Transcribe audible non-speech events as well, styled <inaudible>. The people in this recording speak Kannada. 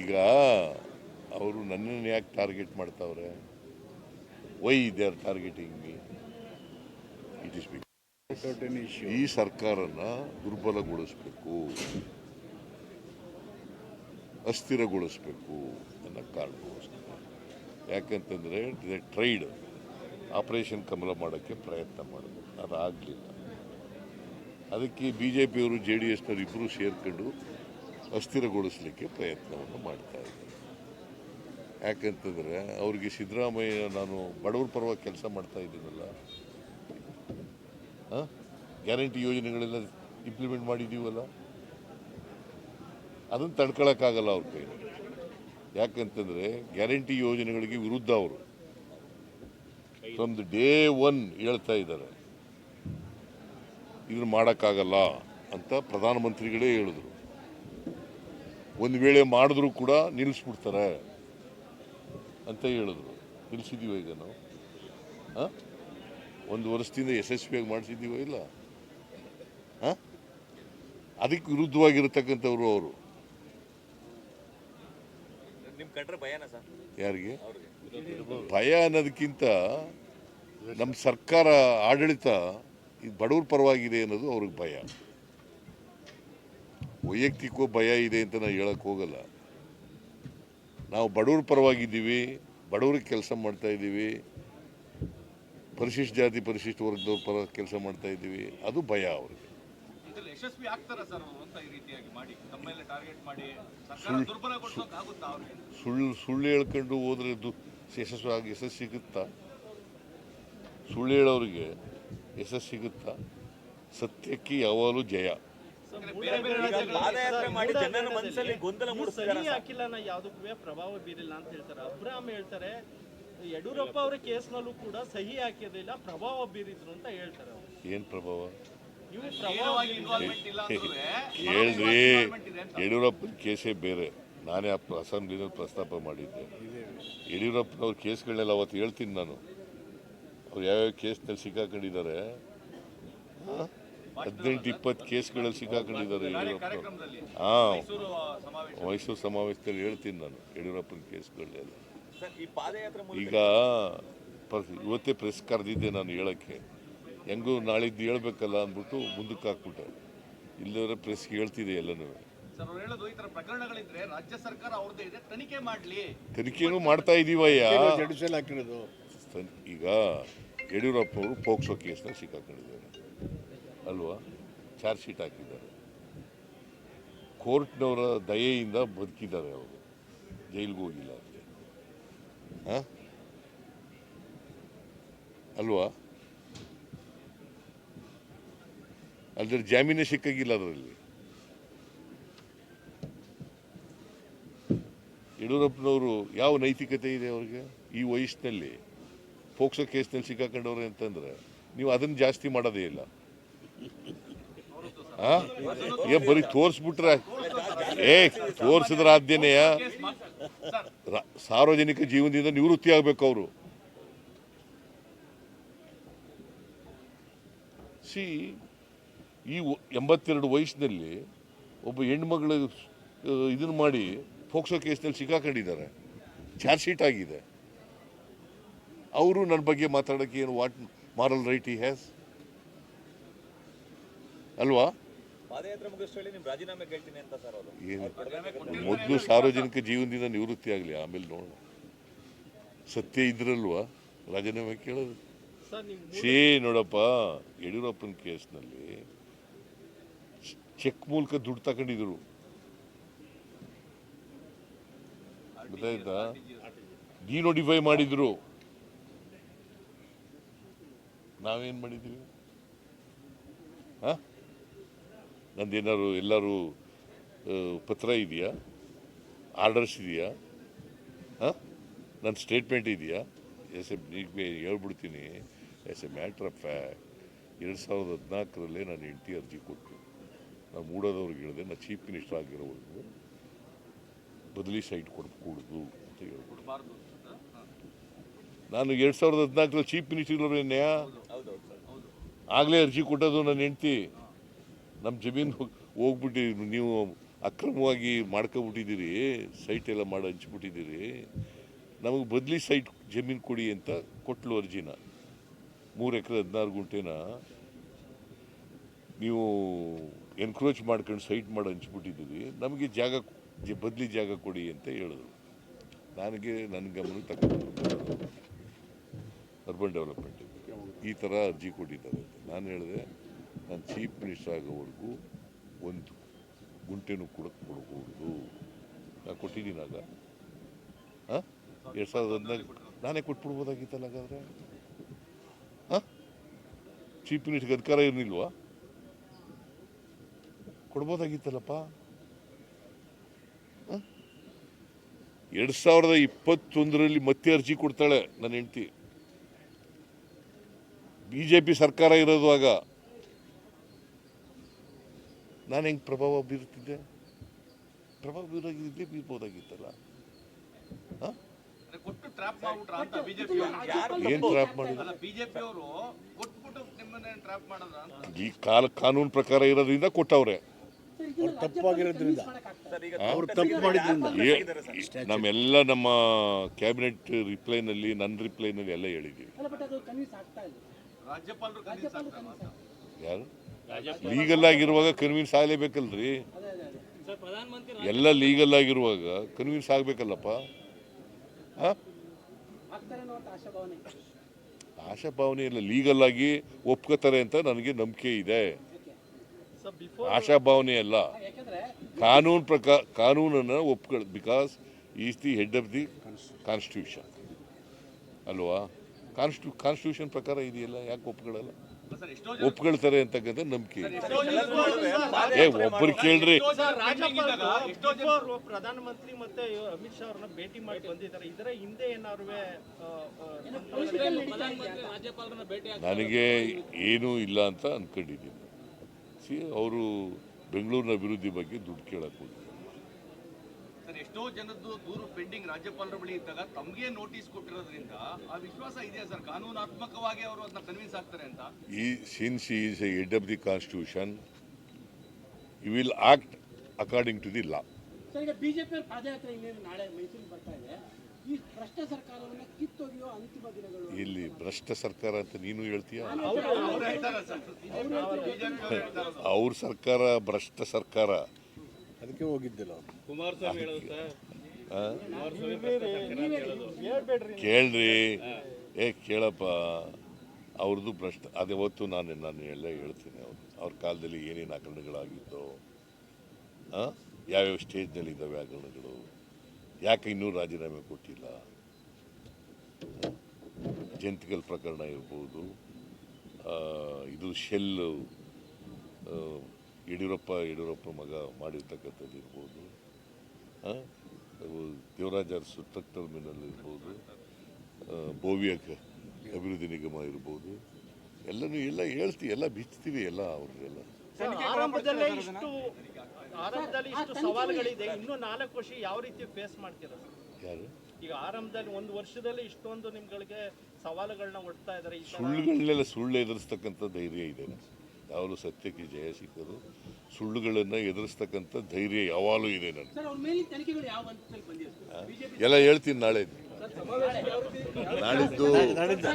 ಈಗ ಅವರು ನನ್ನನ್ನು ಯಾಕೆ ಟಾರ್ಗೆಟ್ ಮಾಡ್ತಾವ್ರೆ? Why they are targeting me it is ಈ ಸರ್ಕಾರನ ದುರ್ಬಲಗೊಳಿಸಬೇಕು ಅಸ್ಥಿರಗೊಳಿಸಬೇಕು ಅನ್ನೋ ಕಾರಣಕ್ಕೋಸ್ಕರ. ಯಾಕಂತಂದರೆ ಟ್ರೈಡ್ ಆಪರೇಷನ್ ಕಮಲ ಮಾಡೋಕ್ಕೆ ಪ್ರಯತ್ನ ಮಾಡೋದು ಅದಾಗಲಿಲ್ಲ. ಅದಕ್ಕೆ ಬಿ ಜೆ ಪಿಯವರು ಜೆ ಡಿ ಎಸ್ನವರು ಇಬ್ಬರು ಸೇರ್ಕೊಂಡು ಅಸ್ಥಿರಗೊಳಿಸಲಿಕ್ಕೆ ಪ್ರಯತ್ನವನ್ನು ಮಾಡ್ತಾ ಇದ್ದಾರೆ. ಯಾಕಂತಂದರೆ ಅವರಿಗೆ ಸಿದ್ದರಾಮಯ್ಯ ನಾನು ಬಡವರ ಪರವಾಗಿ ಕೆಲಸ ಮಾಡ್ತಾ ಇದ್ದೀನಲ್ಲ. ಗ್ಯಾರಂಟಿ ಯೋಜನೆಗಳೆಲ್ಲ ಇಂಪ್ಲಿಮೆಂಟ್ ಮಾಡಿದ್ದೀವಲ್ಲ? ಅದನ್ನು ತಡ್ಕೊಳಕ್ಕಾಗಲ್ಲ ಅವ್ರ ಕೈ ಯಾಕಂತಂದರೆ ಗ್ಯಾರಂಟಿ ಯೋಜನೆಗಳಿಗೆ ವಿರುದ್ಧ ಅವರು. ಫ್ರಮ್ ದ ಡೇ ಒನ್ ಹೇಳ್ತಾ ಇದ್ದಾರೆ. ಇದನ್ನು ಮಾಡೋಕ್ಕಾಗಲ್ಲ ಅಂತ ಪ್ರಧಾನಮಂತ್ರಿಗಳೇ ಹೇಳಿದ್ರು. ಒಂದು ವೇಳೆ ಮಾಡಿದ್ರು ಕೂಡ ನಿಲ್ಲಿಸ್ಬಿಡ್ತಾರೆ ಅಂತ ಹೇಳಿದ್ರು. ನಿಲ್ಲಿಸಿದೀವ ಈಗ ನಾವು? ಹಾಂ? ಒಂದು ವರ್ಷದಿಂದ ಯಶಸ್ವಿಯಾಗಿ ಮಾಡಿಸಿದ್ದೀವೋ ಇಲ್ಲ? ಹಾಂ? ಅದಕ್ಕೆ ವಿರುದ್ಧವಾಗಿರತಕ್ಕಂಥವ್ರು ಅವರು. ಯಾರಿಗೆ? ಭಯ ಅನ್ನೋದಕ್ಕಿಂತ ನಮ್ಮ ಸರ್ಕಾರ ಆಡಳಿತ ಇದು ಬಡವ್ರ ಪರವಾಗಿದೆ ಅನ್ನೋದು ಅವ್ರಿಗೆ ಭಯ. ವೈಯಕ್ತಿಕ ಭಯ ಇದೆ ಅಂತ ನಾನು ಹೇಳಕ್ಕೆ ಹೋಗಲ್ಲ. ನಾವು ಬಡವ್ರ ಪರವಾಗಿದ್ದೀವಿ ಬಡವ್ರಿಗೆ ಕೆಲಸ ಮಾಡ್ತಾ ಇದ್ದೀವಿ ಪರಿಶಿಷ್ಟ ಜಾತಿ ಪರಿಶಿಷ್ಟ ವರ್ಗದವ್ರ ಪರ ಕೆಲಸ ಮಾಡ್ತಾ ಇದ್ದೀವಿ ಅದು ಭಯ ಅವ್ರಿಗೆ. ಸುಳ್ಳು ಸುಳ್ಳು ಹೇಳ್ಕೊಂಡು ಹೋದ್ರೆ ಯಶಸ್ವಿ ಆಗಿ ಯಶಸ್ಸು ಸಿಗುತ್ತಾ? ಸುಳ್ಳು ಹೇಳೋರಿಗೆ ಯಶಸ್ಸು ಸಿಗುತ್ತಾ ಸತ್ಯಕ್ಕೆ ಯಾವಾಗಲೂ ಜಯ. ಗೊಂದಲ ಇವ್ರು ಮೂಡಿಸ್ತಿದ್ದಾರೆ ಸಹಿ ಹಾಕಿಲ್ಲ ಪ್ರಭಾವ ಬೀರಿಲ್ಲ ಅಂತ ಹೇಳ್ತಾರೆ. ಅಬ್ರಾಮ್ ಹೇಳ್ತಾರೆ ಯಡಿಯೂರಪ್ಪ ಅವರ ಕೇಸ್ನಲ್ಲೂ ಕೂಡ ಸಹಿ ಹಾಕಿರಲಿಲ್ಲ ಪ್ರಭಾವ ಬೀರಿದ್ರು ಅಂತ ಹೇಳ್ತಾರೆ ಏನ್ ಏನು ಪ್ರಭಾವ? <laughs> ಹೇಳ್ರಿ ಯಡಿಯೂರಪ್ಪನ ಕೇಸೇ ಬೇರೆ. ನಾನೇ ಆ ಅಸೆಂಬ್ಲಿನಲ್ಲಿ ಪ್ರಸ್ತಾಪ ಮಾಡಿದ್ದೆ. ಯಡಿಯೂರಪ್ಪನವ್ರ ಕೇಸ್ಗಳನ್ನೆಲ್ಲ ಅವತ್ತು ಹೇಳ್ತೀನಿ ನಾನು. ಅವ್ರು ಯಾವ್ಯಾವ ಕೇಸ್ನಲ್ಲಿ ಸಿಕ್ಕಾಕೊಂಡಿದ್ದಾರೆ? ಹದಿನೆಂಟು ಇಪ್ಪತ್ತು ಕೇಸ್ಗಳಲ್ಲಿ ಸಿಕ್ಕಾಕೊಂಡಿದ್ದಾರೆ ಯಡಿಯೂರಪ್ಪ ಕಾರ್ಯಕ್ರಮದಲ್ಲಿ ಹಾಂ ಮೈಸೂರು ಸಮಾವೇಶ. ಸಮಾವೇಶದಲ್ಲಿ ಹೇಳ್ತೀನಿ ನಾನು ಯಡಿಯೂರಪ್ಪನ ಕೇಸ್ಗಳನ್ನೆಲ್ಲ ಸರ್ ಈ ಪಾದಯಾತ್ರೆ ಮೂಲಕ ಈಗ ಇವತ್ತೇ ಪ್ರೆಸ್ ಕರೆದಿದ್ದೆ ನಾನು ಹೇಳಕ್ಕೆ. ಹೆಂಗೂ ನಾಳಿದ್ದು ಹೇಳ್ಬೇಕಲ್ಲ ಅಂದ್ಬಿಟ್ಟು ಮುಂದಕ್ಕೆ ಹಾಕ್ಬಿಟ್ಟೆ. ಇಲ್ಲದ್ರೆ ಪ್ರೆಸ್ಗೆ ಹೇಳ್ತಿದೆ ಎಲ್ಲನೂ. ಸರ್ ಅವ್ರು ಹೇಳೋದು ಈ ತರ ಪ್ರಕರಣಗಳಿದ್ರೆ ರಾಜ್ಯ ಸರ್ಕಾರ ಅವ್ರದ್ದೇ ಇದೆ ತನಿಖೆ ಮಾಡ್ಲಿ. ತನಿಖೆನೂ ಮಾಡ್ತಾ ಇದೀವಯ್ಯ. ಜಡಿಸಲ್ ಹಾಕಿರೋದು ಅವರು ಪೋಕ್ಸೋ ಕೇಸ್ನಲ್ಲಿ ಸಿಕ್ಕಾಕೊಂಡಿದ್ದಾರೆ ಅಲ್ವಾ? ಚಾರ್ಜ್ ಶೀಟ್ ಹಾಕಿದ್ದಾರೆ. ಕೋರ್ಟ್ನವರ ದಯೆಯಿಂದ ಬದುಕಿದ್ದಾರೆ ಅವರು. ಜೈಲಿಗೆ ಹೋಗಿಲ್ಲ ಆ? ಅಲ್ವಾ? ಅಲ್ದ್ರೆ ಜಾಮೀನೇ ಸಿಕ್ಕಾಗಿಲ್ಲ ಅದರಲ್ಲಿ. ಯಡಿಯೂರಪ್ಪನವರು ಯಾವ ನೈತಿಕತೆ ಇದೆ ಅವ್ರಿಗೆ? ಈ ವಯಸ್ಸಿನಲ್ಲಿ. ಪೋಕ್ಸೋ ಕೇಸ್ನಲ್ಲಿ ಸಿಕ್ಕಾಕೊಂಡವ್ರೆ ಅಂತಂದ್ರೆ ನೀವು ಅದನ್ನ ಜಾಸ್ತಿ ಮಾಡೋದೇ ಇಲ್ಲ? ಏ, ಬರೀ ತೋರಿಸ್ಬಿಟ್ರೆ ಏ, ತೋರಿಸಿದ್ರ ಆದ್ಯನೆಯ ಸಾರ್ವಜನಿಕ ಜೀವನದಿಂದ ನಿವೃತ್ತಿ ಆಗ್ಬೇಕು ಅವರು. ಸಿ, ಈ ಎಂಬತ್ತೆರಡು ವಯಸ್ಸಿನಲ್ಲಿ ಒಬ್ಬ ಹೆಣ್ಮಗಳು ಇದನ್ನು ಮಾಡಿ ಫೋಕ್ಸೋ ಕೇಸ್ನಲ್ಲಿ ಸಿಕ್ಕಾಕೊಂಡಿದ್ದಾರೆ. ಚಾರ್ಜ್ ಶೀಟ್ ಆಗಿದೆ. ಅವರು ನನ್ನ ಬಗ್ಗೆ ಮಾತಾಡೋಕ್ಕೆ ಏನು what moral right he has ಅಲ್ವಾ? ಮೊದಲು ಸಾರ್ವಜನಿಕ ಜೀವನದಿಂದ ನಿವೃತ್ತಿ ಆಗಲಿ ಆಮೇಲೆ ನೋಡೋಣ. ಸತ್ಯ ಇದ್ರಲ್ವಾ? ರಾಜೀನಾಮೆ ಕೇಳೋದು. ಸರ್ ನೀವು ಸೇ ನೋಡಪ್ಪ ಯಡಿಯೂರಪ್ಪನ ಕೇಸ್ನಲ್ಲಿ ಚೆಕ್ ಮೂಲಕ ದುಡ್ಡು ತಗೊಂಡಿದ್ರು. ಗೊತ್ತಾಯ್ತಾ? ಡಿನೋಟಿಫೈ ಮಾಡಿದ್ರು. ನಾವೇನ್ ಮಾಡಿದ್ದೀವಿ? ಹಾಂ? ನಂದೇನಾದ್ರು ಎಲ್ಲರೂ ಪತ್ರ ಇದೆಯಾ? ಆರ್ಡರ್ಸ್ ಇದೆಯಾ? ಹಾಂ? ನನ್ನ ಸ್ಟೇಟ್ಮೆಂಟ್ ಇದೆಯಾ? ಎಸ್ ಎ ಈಗ ಹೇಳ್ಬಿಡ್ತೀನಿ. As a matter of fact ಎರಡು ಸಾವಿರದ ಹದಿನಾಲ್ಕರಲ್ಲೇ ನಾನು ಹೆಂಡತಿ ಅರ್ಜಿ ಕೊಟ್ಟು ನಾನು ಮೂಡೋದವ್ರಿಗೆ ಹೇಳಿದೆ ನಾನು ಚೀಫ್ ಮಿನಿಸ್ಟರ್ ಆಗಿರೋವರೆಗೂ ಬದಲಿ ಸೈಟ್ ಕೊಡ್ಕೂಡ್ದು ಅಂತ ಹೇಳ್ಬಿಟ್ಟು. ನಾನು ಎರಡು ಸಾವಿರದ ಹದಿನಾಲ್ಕರಲ್ಲಿ ಚೀಫ್ ಮಿನಿಸ್ಟರ್ ಇರೋರು ನ್ಯಾಯ ಆಗಲೇ ಅರ್ಜಿ ಕೊಟ್ಟದು ನನ್ನ ಹೆಂಡ್ತಿ. ನಮ್ಮ ಜಮೀನು ಹೋಗ್ಬಿಟ್ಟು, ನೀವು ಅಕ್ರಮವಾಗಿ ಮಾಡ್ಕೊಬಿಟ್ಟಿದ್ದೀರಿ, ಸೈಟ್ ಎಲ್ಲ ಮಾಡಿ ಹಂಚ್ಬಿಟ್ಟಿದ್ದೀರಿ. ನಮಗೆ ಬದಲಿ ಸೈಟ್ ಜಮೀನು ಕೊಡಿ ಅಂತ ಕೊಟ್ಲು ಅರ್ಜಿನ. ಮೂರು ಎಕರೆ ಹದಿನಾರು ಗುಂಟೆನ ನೀವು ಎನ್ಕ್ರೋಚ್ ಮಾಡ್ಕೊಂಡು ಸೈಟ್ ಮಾಡಿ ಹಂಚ್ಬಿಟ್ಟಿದ್ದೀರಿ. ನಮಗೆ ಜಾಗ ಬದಲಿ ಜಾಗ ಕೊಡಿ ಅಂತ ಹೇಳಿದ್ರು. ನನಗೆ ನನ್ನ ಗಮನಕ್ಕೆ ತಗೊಂಡು ಅರ್ಬನ್ ಡೆವಲಪ್ಮೆಂಟ್ ಈ ಥರ ಅರ್ಜಿ ಕೊಟ್ಟಿದ್ದಾರೆ ನಾನು ಹೇಳಿದೆ, ನಾನು ಚೀಫ್ ಮಿನಿಸ್ಟರ್ ಆಗೋವರೆಗೂ ಒಂದು ಗುಂಟೆನೂ ಕೂಡ ಕೊಡಬಹುದು ನಾನು ಕೊಟ್ಟಿದ್ದೀನಿ ಆಗ. ಹಾಂ? ಎರಡು ಸಾವಿರದ ಹದಿನಾಲ್ಕು ನಾನೇ ಕೊಟ್ಬಿಡ್ಬೋದಾಗಿತ್ತಲ್ಲ ಹಾಗಾದ್ರೆ? ಹಾಂ? ಚೀಫ್ ಮಿನಿಸ್ಟರ್ಗೆ ಅಧಿಕಾರ ಇರಲಿಲ್ವಾ? ಕೊಡ್ಬೋದಾಗಿತ್ತಲ್ಲಪ್ಪ? ಎರಡು ಸಾವಿರದ ಇಪ್ಪತ್ತೊಂದರಲ್ಲಿ ಮತ್ತೆ ಅರ್ಜಿ ಕೊಡ್ತಾಳೆ ನನ್ನ ಹೆಂಡತಿ. ಬಿ ಜೆ ಪಿ ಸರ್ಕಾರ ಇರೋದಾಗ ಆಗ ನಾನು ಹೆಂಗೆ ಪ್ರಭಾವ ಬೀರುತ್ತಿದ್ದೆ ಪ್ರಭಾವ ಬೀರಾಗಿದ್ದೆ ಬೀರ್ಬೋದಾಗಿತ್ತಲ್ಲ. ಹಾಂ? ಅಂದ್ರೆ ಕೊಟ್ಟು ಟ್ರ್ಯಾಪ್ ಮಾಡ್ಬಿಟ್ರ ಅಂತ ಬಿಜೆಪಿ ಏನು ಟ್ರಾಪ್ ಮಾಡಿದ್ರು? ಅಲ್ಲ ಬಿಜೆಪಿ ಅವರು ಕೊಟ್ಬಿಟ್ಟು ನಿಮ್ಮನ್ನ ಟ್ರ್ಯಾಪ್ ಮಾಡಿದ್ರ ಈ ಕಾಲ ಕಾನೂನು ಪ್ರಕಾರ ಇರೋದ್ರಿಂದ ಕೊಟ್ಟವ್ರೆ. ತಪ್ಪಾಗಿರೋದ್ರಿಂದ. ಸರ್ ಈಗ ಅವ್ರು ತಪ್ಪು ಮಾಡಿದ್ರಿಂದ ಏ- ನಮ್ಮೆಲ್ಲ ನಮ್ಮ ಕ್ಯಾಬಿನೆಟ್ ರಿಪ್ಲೈನಲ್ಲಿ ನನ್ನ ರಿಪ್ಲೈನಲ್ಲಿ ಎಲ್ಲ ಹೇಳಿದ್ದೀವಿ ಯಾರು ಲೀಗಲ್ ಆಗಿರುವಾಗ ಕನ್ವೀನ್ಸ್ ಆಗಲೇಬೇಕಲ್ರಿ? ಎಲ್ಲ ಲೀಗಲ್ ಆಗಿರುವಾಗ ಕನ್ವಿನ್ಸ್ ಆಗಬೇಕಲ್ಲಪ್ಪ? ಆಶಾಭಾವನೆ ಆಶಾಭಾವನೆ ಇಲ್ಲ. ಲೀಗಲ್ ಆಗಿ ಒಪ್ಕೋತಾರೆ ಅಂತ ನನಗೆ ನಂಬಿಕೆ ಇದೆ. ಆಶಾಭಾವನೆ ಅಲ್ಲ. ಕಾನೂನು ಪ್ರಕಾರ ಕಾನೂನನ್ನು ಒಪ್ಕೊಳ್ because is the head of the constitution ಅಲ್ವಾ? ಕಾನ್ಸ್ಟಿಟ್ಯೂ ಕಾನ್ಸ್ಟಿಟ್ಯೂಷನ್ ಪ್ರಕಾರ ಇದೆಯಲ್ಲ? ಯಾಕೆ ಒಪ್ಕೊಳ್ಳಲ್ಲ? ಸರ್ ಎಷ್ಟೋ ಜನ ಒಪ್ಕೊಳ್ತಾರೆ ಅಂತಕ್ಕಂಥ ನಂಬಿಕೆ ಏ ಒಬ್ಬರು ಕೇಳ್ರಿ. ಪ್ರಧಾನಮಂತ್ರಿ ಮತ್ತೆ ಅಮಿತ್ ಶಾ ಅವ್ರನ್ನ ಭೇಟಿ ಮಾಡಿ ಬಂದಿದ್ದಾರೆ. ಇದರ ಹಿಂದೆ ಏನಾದ್ರು? ನನಗೆ ಏನೂ ಇಲ್ಲ ಅಂತ ಅನ್ಕೊಂಡಿದ್ದೀನಿ. ಸಿ ಅವರು ಬೆಂಗಳೂರಿನ ಅಭಿವೃದ್ಧಿ ಬಗ್ಗೆ ದುಡ್ಡು ಕೇಳಕ್ಕೆ ಹೋಗಿದ್ದಾರೆ. ಸರ್ ಎಷ್ಟೋ ಜನದ್ದು ದೂರು ಪೆಂಡಿಂಗ್ ರಾಜ್ಯಪಾಲರ ಬಳಿ ಇದ್ದಾಗ ತಮಗೆ ನೋಟಿಸ್ ಕೊಟ್ಟಿರೋದ್ರಿಂದ ಆ ವಿಶ್ವಾಸ ಇದೆಯಾ ಸರ್? ಕಾನೂನಾತ್ಮಕವಾಗಿ ಅವರು ಅದನ್ನ ಕನ್ವಿನ್ಸ್ ಆಗ್ತಾರೆ ಅಂತ. ಈ since is a head of the constitution you will act according to the law sir ಈಗ ಬಿಜೆಪಿ ಅವ್ರ ಪಾದಯಾತ್ರೆ ಇನ್ನೇನು ನಾಳೆ ಮೈಸೂರಿಗೆ ಬರ್ತಾ ಇದೆ. ಈ ಭ್ರಷ್ಟ ಸರ್ಕಾರವನ್ನ ಕಿತ್ತೊಗೆಯೋ ಅಂತಿಮ ದಿನಗಳು ಇಲ್ಲಿ ಭ್ರಷ್ಟ ಸರ್ಕಾರ ಅಂತ ನೀನು ಹೇಳ್ತೀಯ? ಅವ್ರು ಹೇಳ್ತಾರೆ ಸರ್. ಬಿಜೆಪಿ ಅವರು ಹೇಳ್ತಾರೆ ಅವ್ರ ಸರ್ಕಾರ ಭ್ರಷ್ಟ ಸರ್ಕಾರ. ಅದಕ್ಕೆ ಹೋಗಿದ್ದಿಲ್ಲ ಕೇಳ್ರಿ. ಏ ಕೇಳಪ್ಪ. ಅವ್ರದ್ದು ಭ್ರಷ್ಟ ಹೊತ್ತು ನಾನು ನಾನು ಹೇಳೇ ಹೇಳ್ತೀನಿ ಅವ್ರು. ಅವ್ರ ಕಾಲದಲ್ಲಿ ಏನೇನು ಹಗರಣಗಳಾಗಿತ್ತು ಆ? ಯಾವ್ಯಾವ ಸ್ಟೇಜ್ನಲ್ಲಿ ಇದ್ದಾವೆ ಆಕರಣಗಳು? ಯಾಕೆ ಇನ್ನೂ ರಾಜೀನಾಮೆ ಕೊಟ್ಟಿಲ್ಲ? ಜಂತಿಕಲ್ ಪ್ರಕರಣ ಇರ್ಬೋದು. ಆ, ಇದು ಶೆಲ್ಲು ಆ, ಯಡಿಯೂರಪ್ಪ ಯಡಿಯೂರಪ್ಪ ಮಗ ಮಾಡಿರ್ತಕ್ಕಂಥದ್ದು ಇರ್ಬೋದು. ದೇವರಾಜ್ ಅರಸು ಟ್ರಕ್ ಟರ್ಮಿನಲ್ ಇರ್ಬೋದು. ಕ- ಅಭಿವೃದ್ಧಿ ನಿಗಮ ಇರ್ಬೋದು. ಎಲ್ಲನೂ ಎಲ್ಲ ಹೇಳ್ತೀವಿ ಎಲ್ಲ ಬಿಚ್ತೀವಿ ಎಲ್ಲ ಅವ್ರಿಗೆಲ್ಲ ಸರ್, ಆರಂಭದಲ್ಲೇ ಇಷ್ಟು ಆರಂಭದಲ್ಲಿ ಇಷ್ಟು ಸವಾಲುಗಳಿದೆ. ಇನ್ನು ನಾಲ್ಕು ವರ್ಷ ಯಾವ ರೀತಿ ಫೇಸ್ ಮಾಡ್ತೀರಾ ಯಾರು? ಈಗ ಆರಂಭದಲ್ಲಿ ಒಂದು ವರ್ಷದಲ್ಲಿ ಇಷ್ಟೊಂದು ನಿಮ್ಗಳಿಗೆ ಸವಾಲುಗಳನ್ನ ಒಡ್ತಾ ಇದ್ದಾರೆ. ಸುಳ್ಳುಗಳನ್ನೆಲ್ಲ ಸುಳ್ಳು ಎದುರಿಸ್ತಕ್ಕಂಥ ಧೈರ್ಯ ಇದೆ ಯಾವಾಗಲೂ ಸತ್ಯಕ್ಕೆ ಜಯ ಸಿಕ್ಕರು ಸುಳ್ಳುಗಳನ್ನು ಎದುರಿಸ್ತಕ್ಕಂಥ ಧೈರ್ಯ ಯಾವಾಗಲೂ ಇದೆ ನನಗೆ. ಅವ್ರ ಎಲ್ಲ ಹೇಳ್ತೀನಿ ನಾಳೆ ನಾಳಿದ್ದು ನಾಳಿದ್ದು